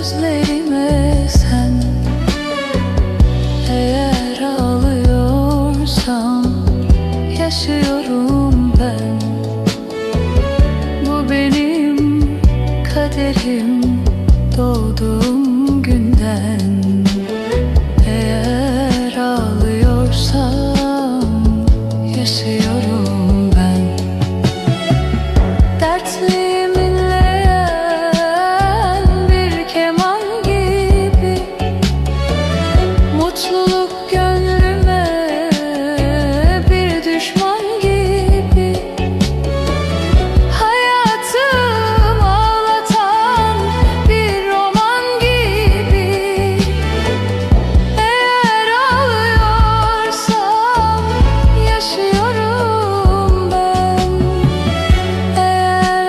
gözlerime sen. Eğer ağlıyorsam yaşıyorum ben. Bu benim kaderim doğduğum günden. Eğer ağlıyorsam yaşıyorum